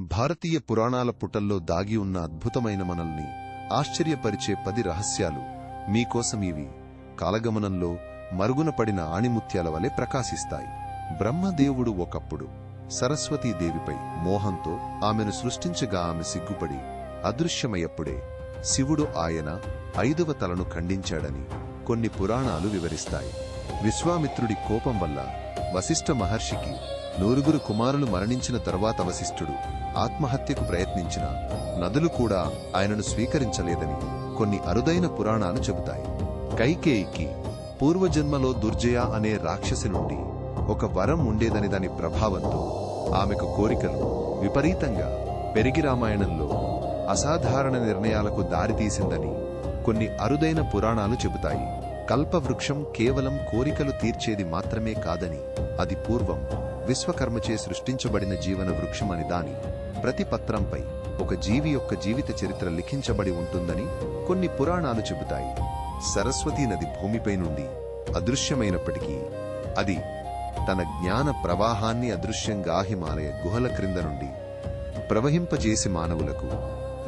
భారతీయ పురాణాల పుటల్లో దాగి ఉన్న అద్భుతమైన మనల్ని ఆశ్చర్యపరిచే పది రహస్యాలు మీకోసం ఇవి. కాలగమనంలో మరుగున పడిన ఆణిముత్యాల వలె ప్రకాశిస్తాయి. బ్రహ్మదేవుడు ఒకప్పుడు సరస్వతీదేవిపై మోహంతో ఆమెను సృష్టించగా ఆమె సిగ్గుపడి అదృశ్యమయ్యప్పుడే శివుడు ఆయన ఐదవ తలను ఖండించాడని కొన్ని పురాణాలు వివరిస్తాయి. విశ్వామిత్రుడి కోపం వల్ల వశిష్ఠ మహర్షికి నూరుగురు కుమారులు మరణించిన తరువాత వశిష్ఠుడు ఆత్మహత్యకు ప్రయత్నించిన నదులు కూడా ఆయనను స్వీకరించలేదని కొన్ని అరుదైన పురాణాలు చెబుతాయి. కైకేయికి పూర్వజన్మలో దుర్జయ అనే రాక్షసి నుండి ఒక వరం ఉండేదని దాని ప్రభావంతో ఆమెకు కోరికలు విపరీతంగా పెరిగి రామాయణంలో అసాధారణ నిర్ణయాలకు దారితీసిందని కొన్ని అరుదైన పురాణాలు చెబుతాయి. కల్పవృక్షం కేవలం కోరికలు తీర్చేది మాత్రమే కాదని అది పూర్వం విశ్వకర్మచే సృష్టించబడిన జీవన వృక్షమని దాని ప్రతి పత్రంపై ఒక జీవి యొక్క జీవిత చరిత్ర లిఖించబడి ఉంటుందని కొన్ని పురాణాలు చెబుతాయి. సరస్వతీ నది భూమిపై నుండి అదృశ్యమైనప్పటికీ అది తన జ్ఞాన ప్రవాహాన్ని అదృశ్యంగా హిమాలయ గుహల క్రింద నుండి ప్రవహింపజేసి మానవులకు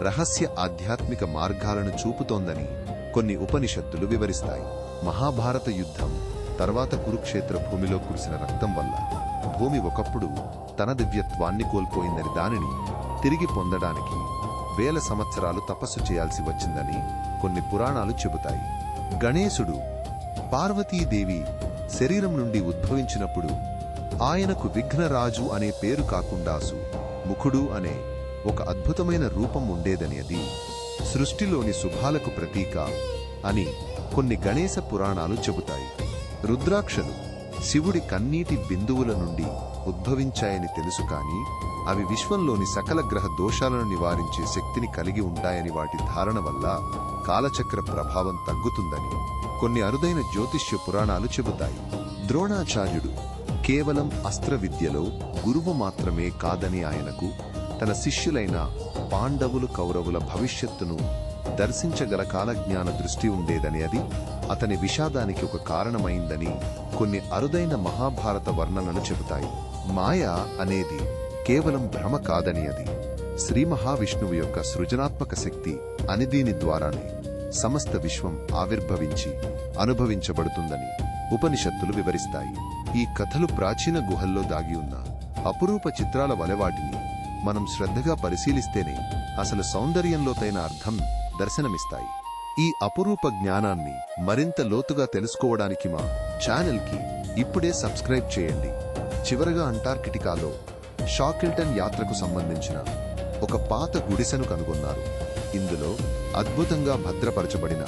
రహస్య ఆధ్యాత్మిక మార్గాలను చూపుతోందని కొన్ని ఉపనిషత్తులు వివరిస్తాయి. మహాభారత యుద్ధం తర్వాత కురుక్షేత్ర భూమిలో కురిసిన రక్తం వల్ల భూమి ఒకప్పుడు తన దివ్యత్వాన్ని కోల్పోయిందని దానిని తిరిగి పొందడానికి వేల సంవత్సరాలు తపస్సు చేయాల్సి వచ్చిందని కొన్ని పురాణాలు చెబుతాయి. గణేశుడు పార్వతీదేవి శరీరం నుండి ఉద్భవించినప్పుడు ఆయనకు విఘ్నరాజు అనే పేరు కాకుండాసు ముఖుడు అనే ఒక అద్భుతమైన రూపం ఉండేదని అది సృష్టిలోని శుభాలకు ప్రతీక అని కొన్ని గణేశ పురాణాలు చెబుతాయి. రుద్రాక్షలు శివుడి కన్నీటి బిందువుల నుండి ఉద్భవించాయని తెలుసు కాని అవి విశ్వంలోని సకల గ్రహ దోషాలను నివారించే శక్తిని కలిగి ఉంటాయని వాటి ధారణ వల్ల కాలచక్ర ప్రభావం తగ్గుతుందని కొన్ని అరుదైన జ్యోతిష్య పురాణాలు చెబుతాయి. ద్రోణాచార్యుడు కేవలం అస్త్ర విద్యలో గురువు మాత్రమే కాదని ఆయనకు తన శిష్యులైన పాండవులు కౌరవుల భవిష్యత్తును దర్శించగల కాలజ్ఞాన దృష్టి ఉండేదని అది అతని విషాదానికి ఒక కారణమైందని కొన్ని అరుదైన మహాభారత వర్ణనలు చెబుతాయి. మాయ అనేది కేవలం భ్రమ కాదని అది. శ్రీ మహావిష్ణువు యొక్క సృజనాత్మక శక్తి అని దీని ద్వారానే సమస్త విశ్వం ఆవిర్భవించి అనుభవించబడుతుందని ఉపనిషత్తులు వివరిస్తాయి. ఈ కథలు ప్రాచీన గుహల్లో దాగి ఉన్న అపురూప చిత్రాల వలెవాటిని మనం శ్రద్ధగా పరిశీలిస్తేనే అసలు సౌందర్యంలోతైన అర్థం దర్శనమిస్తాయి. ఈ అపురూప జ్ఞానాన్ని మరింత లోతుగా తెలుసుకోవడానికి మా ఛానల్కి ఇప్పుడే సబ్స్క్రైబ్ చేయండి. చివరగా అంటార్కిటికాలో షాకిల్టన్ యాత్రకు సంబంధించిన ఒక పాత గుడిసెను కనుగొన్నారు. ఇందులో అద్భుతంగా భద్రపరచబడిన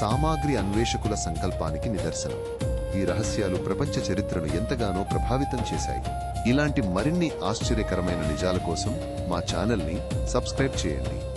సామాగ్రి అన్వేషకుల సంకల్పానికి నిదర్శనం. ఈ రహస్యాలు ప్రపంచ చరిత్రను ఎంతగానో ప్రభావితం చేశాయి. ఇలాంటి మరిన్ని ఆశ్చర్యకరమైన నిజాల కోసం మా ఛానల్ని సబ్స్క్రైబ్ చేయండి.